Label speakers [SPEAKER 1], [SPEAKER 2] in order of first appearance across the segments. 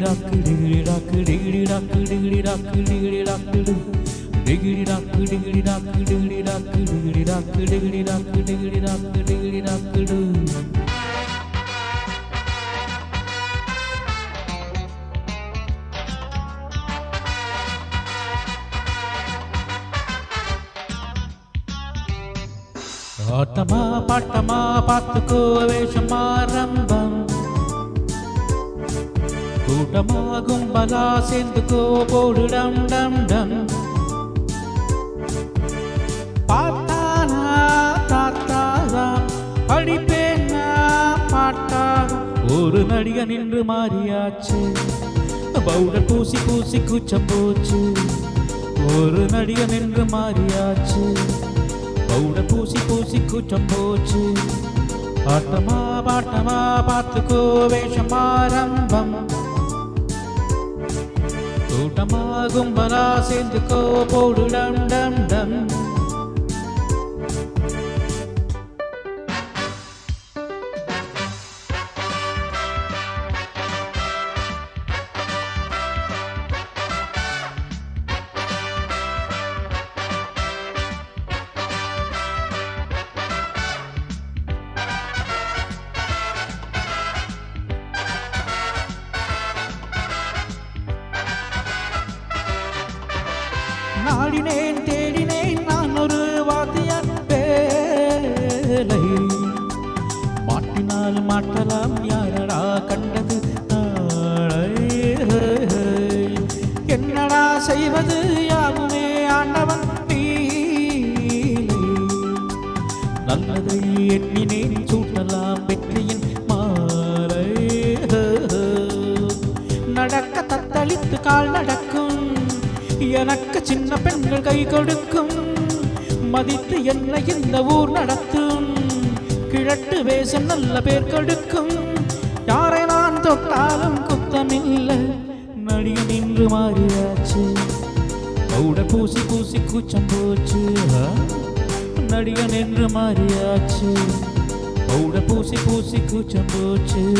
[SPEAKER 1] ராக்கு டிகிரி ராக்கு டிகிரி ராக்கு டிகிரி ராக்கு டிகிரி ராக்கு டு. டிகிரி ராக்கு டிகிரி ஆட்டமா பாட்டமா பார்த்துக்கோ வேஷமா ரம்பம் கூட்டமாகும் பலா சேர்ந்துக்கோ போடு டம் டம் டம். பாட்டானா தாத்தாதா அடிப்பேனா பாட்டா ஒரு நடிகன் நின்று மாறியாச்சு. பவுடர் பூசி பூசி கூச்சம் போச்சு. ஒரு நடிகன் நின்று மாறியாச்சு. பவுடர் பூசி பூசி கூச்சம் போச்சு. பாட்டமா பாட்டமா பார்த்துக்கோ வேஷம் ஆரம்பம். கூட்டமாகும் கும்பலா சேர்ந்துக்கோ போடு டம் டம் டம். நாடினேன் தேடினேன் நான் ஒரு வாத்தியார் வேலை. மாட்டினால் மாட்டலாம் யாரடா கண்டது என்னடா செய்வது யாருமே ஆண்டவன் நல்லதை எண்ணினேன் சூட்டலாம் வெற்றியின் மாலை. நடக்க தத்தளித்து கால் நடக்கும் எனக்கு சின்ன பெண்கள் கை கொடுக்கும். மதித்து என்னை இந்த ஊர் நடத்தும். கிழட்டு வேஷம் நல்ல பேர் கொடுக்கும். யாரை நான் தொட்டாலும் குத்தமில்லை. நடிகை நின்று மாறியாச்சு. கூட பூசி பூசி கூச்சம் போச்சு. நடிகன் என்று மாறியாச்சு. பவுட பூசி பூசி கூச்சம் போச்சு.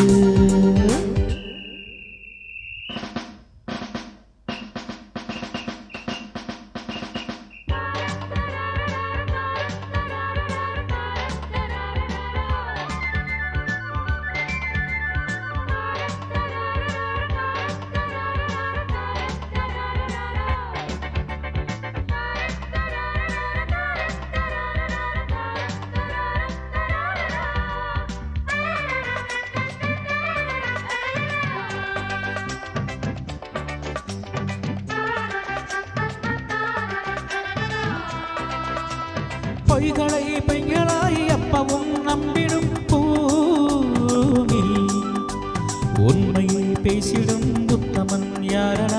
[SPEAKER 1] பொய்களை பெண்களாய் அப்பவும் நம்பிடும் பூமி உண்மையை பேசிடும் உத்தமன் யாரன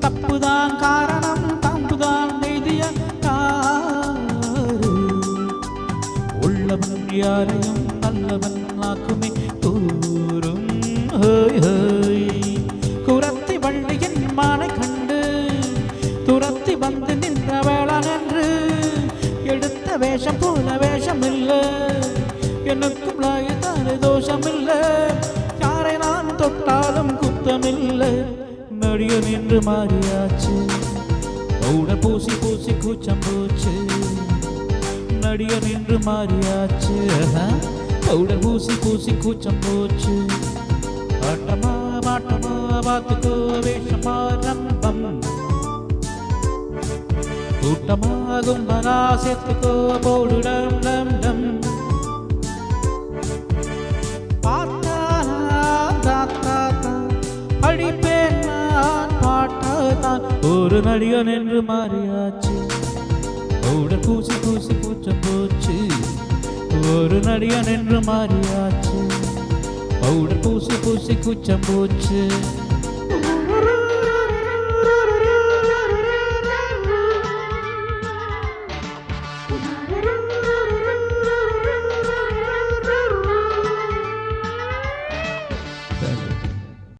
[SPEAKER 1] தப்புதான் காரணம் தம்புதான் நெய்திய காரு. உள்ளவன் யாரையும் நல்லவன் ஆக்குமே எனக்கும் லாயத்தான தோஷம் யாரை நான் தொட்டாலும் குத்தமில்லை. நடிகன் நின்று மாறியாச்சு. பவுடர் பூசி பூசி கூச்சம் போச்சு. நடிகன் நின்று மாறியாச்சு. பவுடர் பூசி பூசி கூச்சம் போச்சு. ஆட்டமா பாட்டமா பார்த்துக்கோ வேஷமா ரம்பம். கூட்டமாகும் பலா சேர்த்துக்கோ போடு நான் ஒரு நடிகன் என்று மாறியாச்சு. பவுடர் பூசி பூசி பூச்சம் போச்சு. ஒரு நடிகன் என்று மாறியாச்சு. பவுடர் பூசி பூசி குச்சம் போச்சு.